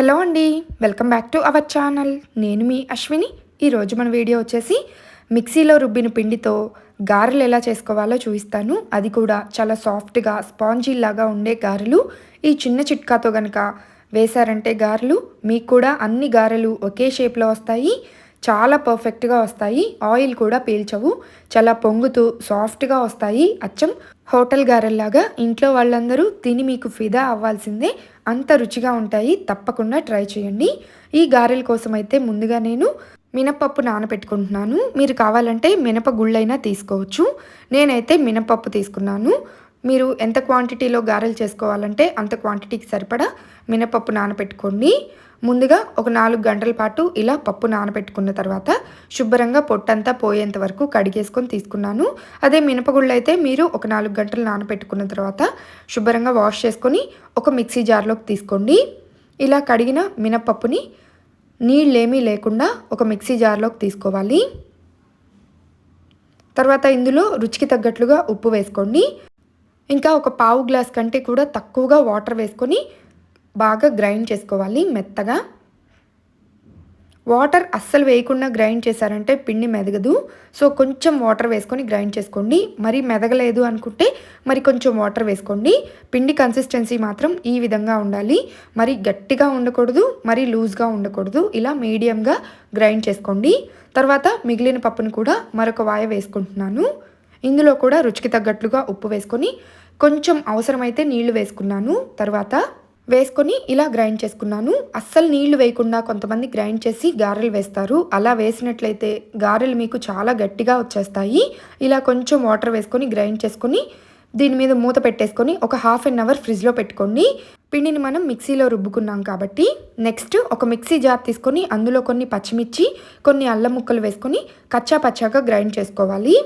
Hello అండి welcome back to our channel. నేను మీ అశ్విని. ఈరోజు మన వీడియో వచ్చేసి మిక్సీలో రుబ్బిన పిండితో గారెలు ఎలా చేసుకోవాలో చూపిస్తాను. అది కూడా చాలా సాఫ్ట్గా స్పాంజీ లాగా ఉండే గారెలు. ఈ చిన్న చిట్కాతో కనుక వేశారంటే గారెలు మీకు కూడా అన్ని గారెలు ఒకే షేప్లో వస్తాయి. చాలా పర్ఫెక్ట్గా వస్తాయి. ఆయిల్ కూడా పీల్చవు. చాలా పొంగుతూ సాఫ్ట్గా వస్తాయి. అచ్చం. హోటల్ గారెల్లాగా ఇంట్లో వాళ్ళందరూ తిని మీకు ఫిదా అవ్వాల్సిందే. అంత రుచిగా ఉంటాయి. తప్పకుండా ట్రై చేయండి. ఈ గారెల కోసం అయితే ముందుగా నేను మినపప్పు నానబెట్టుకుంటున్నాను మీరు కావాలంటే మినప గుళ్ళైనా తీసుకోవచ్చు. నేనైతే మినపప్పు తీసుకున్నాను. మీరు ఎంత క్వాంటిటీలో గారెలు చేసుకోవాలంటే అంత క్వాంటిటీకి సరిపడా మినపప్పు నానబెట్టుకోండి ముందుగా ఒక నాలుగు గంటల పాటు ఇలా పప్పు నానబెట్టుకున్న తర్వాత శుభ్రంగా పొట్టంతా పోయేంత వరకు కడిగేసుకొని తీసుకున్నాను. అదే మినపగుళ్ళు అయితే మీరు ఒక నాలుగు గంటలు నానబెట్టుకున్న తర్వాత శుభ్రంగా వాష్ చేసుకొని ఒక మిక్సీ జార్లోకి తీసుకోండి. ఇలా కడిగిన మినపప్పుని నీళ్ళేమీ లేకుండా ఒక మిక్సీ జార్లోకి తీసుకోవాలి. తర్వాత ఇందులో రుచికి తగ్గట్లుగా ఉప్పు వేసుకోండి. ఇంకా ఒక పావు గ్లాస్ కంటే కూడా తక్కువగా వాటర్ వేసుకొని బాగా గ్రైండ్ చేసుకోవాలి మెత్తగా. వాటర్ అస్సలు వేయకుండా గ్రైండ్ చేశారంటే పిండి మెదగదు. సో కొంచెం వాటర్ వేసుకొని గ్రైండ్ చేసుకోండి. మరి మెదగలేదు అనుకుంటే మరి కొంచెం వాటర్ వేసుకోండి. పిండి కన్సిస్టెన్సీ మాత్రం ఈ విధంగా ఉండాలి. మరి గట్టిగా ఉండకూడదు మరి లూజ్గా ఉండకూడదు. ఇలా మీడియంగా గ్రైండ్ చేసుకోండి. తర్వాత మిగిలిన పప్పును కూడా మరొక వాయ వేసుకుంటున్నాను. ఇందులో కూడా రుచికి తగ్గట్లుగా ఉప్పు వేసుకొని కొంచెం అవసరమైతే నీళ్ళు వేసుకున్నాను. తర్వాత వేసుకొని ఇలా గ్రైండ్ చేసుకున్నాను. అస్సలు నీళ్ళు వేయకుండా కొంతమంది గ్రైండ్ చేసి గారెలు వేస్తారు. అలా వేసినట్లయితే గారెలు మీకు చాలా గట్టిగా వచ్చేస్తాయి. ఇలా కొంచెం వాటర్ వేసుకొని గ్రైండ్ చేసుకొని దీని మీద మూత పెట్టేసుకొని ఒక హాఫ్ అన్ అవర్ ఫ్రిడ్జ్లో పెట్టుకోండి. పిండిని మనం మిక్సీలో రుబ్బుకున్నాం కాబట్టి నెక్స్ట్ ఒక మిక్సీ జార్ తీసుకొని అందులో కొన్ని పచ్చిమిర్చి కొన్ని అల్లం ముక్కలు వేసుకొని కచ్చా పచ్చాగా గ్రైండ్ చేసుకోవాలి.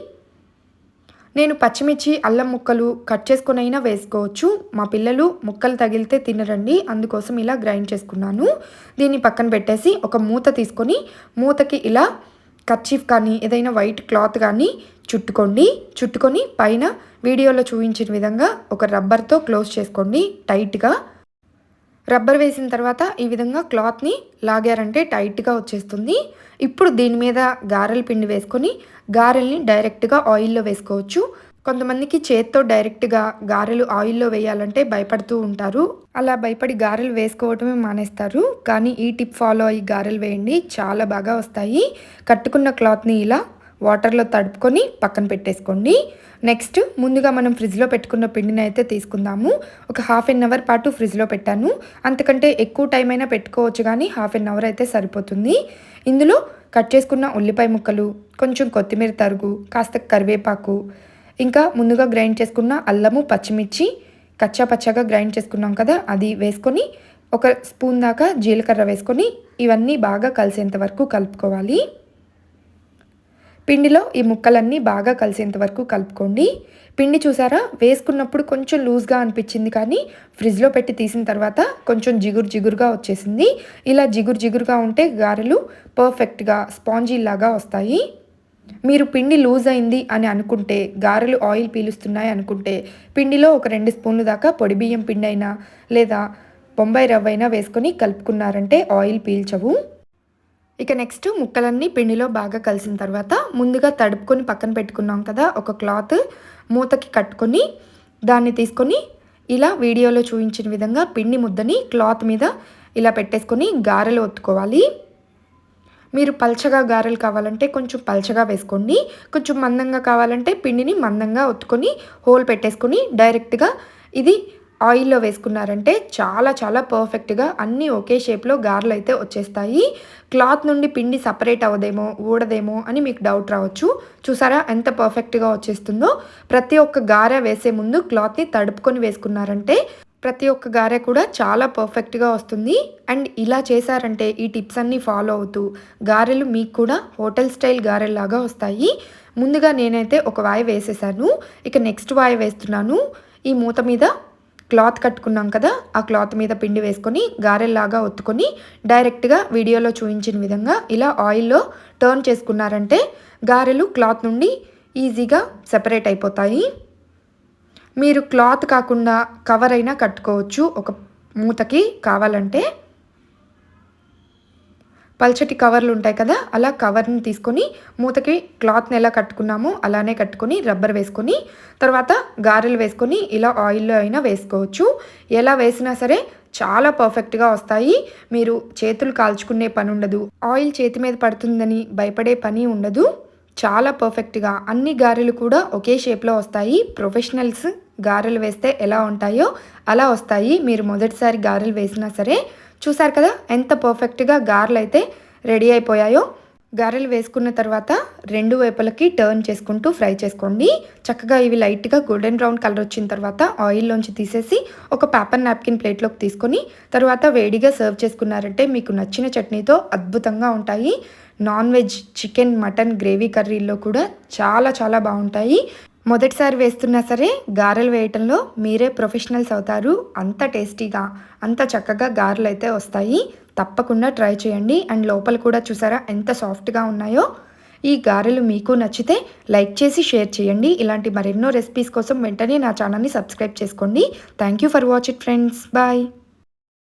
నేను పచ్చిమిర్చి అల్లం ముక్కలు కట్ చేసుకునైనా వేసుకోవచ్చు. మా పిల్లలు ముక్కలు తగిలితే తినరండి. అందుకోసం ఇలా గ్రైండ్ చేసుకున్నాను. దీన్ని పక్కన పెట్టేసి ఒక మూత తీసుకొని మూతకి ఇలా కర్చీఫ్ కానీ ఏదైనా వైట్ క్లాత్ కానీ చుట్టుకోండి. చుట్టుకొని పైన వీడియోలో చూపించిన విధంగా ఒక రబ్బర్తో క్లోజ్ చేసుకోండి. టైట్గా రబ్బర్ వేసిన తర్వాత ఈ విధంగా క్లాత్ని లాగారంటే టైట్గా వచ్చేస్తుంది. ఇప్పుడు దీని మీద గారెల పిండి వేసుకొని గారెల్ని డైరెక్ట్గా ఆయిల్లో వేసుకోవచ్చు. కొంతమందికి చేత్తో డైరెక్ట్గా గారెలు ఆయిల్లో వేయాలంటే భయపడుతూ ఉంటారు. అలా భయపడి గారెలు వేసుకోవటమే మానేస్తారు. కానీ ఈ టిప్ ఫాలో అయ్యి గారెలు వేయండి. చాలా బాగా వస్తాయి. కట్టుకున్న క్లాత్ని ఇలా వాటర్లో తడుపుకొని పక్కన పెట్టేసుకోండి. నెక్స్ట్ ముందుగా మనం ఫ్రిడ్జ్లో పెట్టుకున్న పిండిని అయితే తీసుకుందాము. ఒక హాఫ్ అన్ అవర్ పాటు ఫ్రిడ్జ్లో పెట్టాను. అంతకంటే ఎక్కువ టైం అయినా పెట్టుకోవచ్చు కానీ హాఫ్ అన్ అవర్ అయితే సరిపోతుంది. ఇందులో కట్ చేసుకున్న ఉల్లిపాయ ముక్కలు కొంచెం కొత్తిమీర తరుగు కాస్త కరివేపాకు ఇంకా ముందుగా గ్రైండ్ చేసుకున్న అల్లము పచ్చిమిర్చి కచ్చా పచ్చగా గ్రైండ్ చేసుకున్నాం కదా అది వేసుకొని ఒక స్పూన్ దాకా జీలకర్ర వేసుకొని ఇవన్నీ బాగా కలిసేంత వరకు కలుపుకోవాలి. పిండిలో ఈ ముక్కలన్నీ బాగా కలిసేంత వరకు కలుపుకోండి. పిండి చూసారా? వేసుకున్నప్పుడు కొంచెం లూజ్గా అనిపించింది కానీ ఫ్రిడ్జ్లో పెట్టి తీసిన తర్వాత కొంచెం జిగురు జిగురుగా వచ్చేసింది. ఇలా జిగురు జిగురుగా ఉంటే గారెలు పర్ఫెక్ట్గా స్పాంజీ లాగా వస్తాయి. మీరు పిండి లూజ్ అయింది అని అనుకుంటే గారెలు ఆయిల్ పీలుస్తున్నాయి అనుకుంటే పిండిలో ఒక రెండు స్పూన్లు దాకా పొడి బియ్యం పిండి అయినా లేదా బొంబాయి రవ్వ అయినా వేసుకొని కలుపుకున్నారంటే ఆయిల్ పీల్చవు. ఇక నెక్స్ట్ ముక్కలన్నీ పిండిలో బాగా కలిసిన తర్వాత ముందుగా తడుపుకొని పక్కన పెట్టుకున్నాం కదా ఒక క్లాత్ మూతకి కట్టుకొని దాన్ని తీసుకొని ఇలా వీడియోలో చూపించిన విధంగా పిండి ముద్దని క్లాత్ మీద ఇలా పెట్టేసుకొని గారెలు ఒత్తుకోవాలి. మీరు పల్చగా గారెలు కావాలంటే కొంచెం పల్చగా వేసుకోండి. కొంచెం మందంగా కావాలంటే పిండిని మందంగా ఒత్తుకొని హోల్ పెట్టేసుకొని డైరెక్ట్గా ఇది ఆయిల్లో వేసుకున్నారంటే చాలా చాలా పర్ఫెక్ట్గా అన్నీ ఒకే షేప్లో గారెలు అయితే వచ్చేస్తాయి. క్లాత్ నుండి పిండి సపరేట్ అవ్వదేమో ఊడదేమో అని మీకు డౌట్ రావచ్చు. చూసారా ఎంత పర్ఫెక్ట్గా వచ్చేస్తుందో? ప్రతి ఒక్క గారె వేసే ముందు క్లాత్ని తడుపుకొని వేసుకున్నారంటే ప్రతి ఒక్క గారె కూడా చాలా పర్ఫెక్ట్గా వస్తుంది. అండ్ ఇలా చేశారంటే ఈ టిప్స్ అన్నీ ఫాలో అవుతూ గారెలు మీకు కూడా హోటల్ స్టైల్ గారెల్లాగా వస్తాయి. ముందుగా నేనైతే ఒక వాయ వేసేసాను. ఇక నెక్స్ట్ వాయ వేస్తున్నాను. ఈ మూత మీద క్లాత్ కట్టుకున్నాం కదా ఆ క్లాత్ మీద పిండి వేసుకొని గారెల్లాగా ఒత్తుకొని డైరెక్ట్గా వీడియోలో చూపించిన విధంగా ఇలా ఆయిల్లో టర్న్ చేసుకున్నారంటే గారెలు క్లాత్ నుండి ఈజీగా సెపరేట్ అయిపోతాయి. మీరు క్లాత్ కాకుండా కవర్ అయినా కట్టుకోవచ్చు. ఒక మూతకి కావాలంటే పల్చటి కవర్లు ఉంటాయి కదా అలా కవర్ని తీసుకొని మూతకి క్లాత్ని ఎలా కట్టుకున్నామో అలానే కట్టుకొని రబ్బర్ వేసుకొని తర్వాత గారెలు వేసుకొని ఇలా ఆయిల్లో అయినా వేసుకోవచ్చు. ఎలా వేసినా సరే చాలా పర్ఫెక్ట్గా వస్తాయి. మీరు చేతులు కాల్చుకునే పని ఉండదు. ఆయిల్ చేతి మీద పడుతుందని భయపడే పని ఉండదు. చాలా పర్ఫెక్ట్గా అన్ని గారెలు కూడా ఒకే షేప్లో వస్తాయి. ప్రొఫెషనల్స్ గారెలు వేస్తే ఎలా ఉంటాయో అలా వస్తాయి. మీరు మొదటిసారి గారెలు వేసినా సరే చూసారు కదా? ఎంత పర్ఫెక్ట్గా గారెలు అయితే రెడీ అయిపోయాయో. గారెలు వేసుకున్న తర్వాత రెండు వైపులకి టర్న్ చేసుకుంటూ ఫ్రై చేసుకోండి. చక్కగా ఇవి లైట్గా గోల్డెన్ బ్రౌన్ కలర్ వచ్చిన తర్వాత ఆయిల్లోంచి తీసేసి ఒక పేపర్ నాప్కిన్ ప్లేట్లోకి తీసుకొని తర్వాత వేడిగా సర్వ్ చేసుకున్నారంటే మీకు నచ్చిన చట్నీతో అద్భుతంగా ఉంటాయి. Non veg chicken mutton gravy కర్రీల్లో కూడా చాలా చాలా బాగుంటాయి. మొదటిసారి వేస్తున్నా సరే గారెలు వేయటంలో మీరే ప్రొఫెషనల్స్ అవుతారు. అంత టేస్టీగా అంత చక్కగా గారెలు అయితే వస్తాయి. తప్పకుండా ట్రై చేయండి. అండ్ లోపల కూడా చూసారా ఎంత సాఫ్ట్గా ఉన్నాయో. ఈ గారెలు మీకు నచ్చితే లైక్ చేసి షేర్ చేయండి. ఇలాంటి మరెన్నో రెసిపీస్ కోసం వెంటనే నా ఛానల్ని సబ్స్క్రైబ్ చేసుకోండి. Thank you for watch it friends. Bye.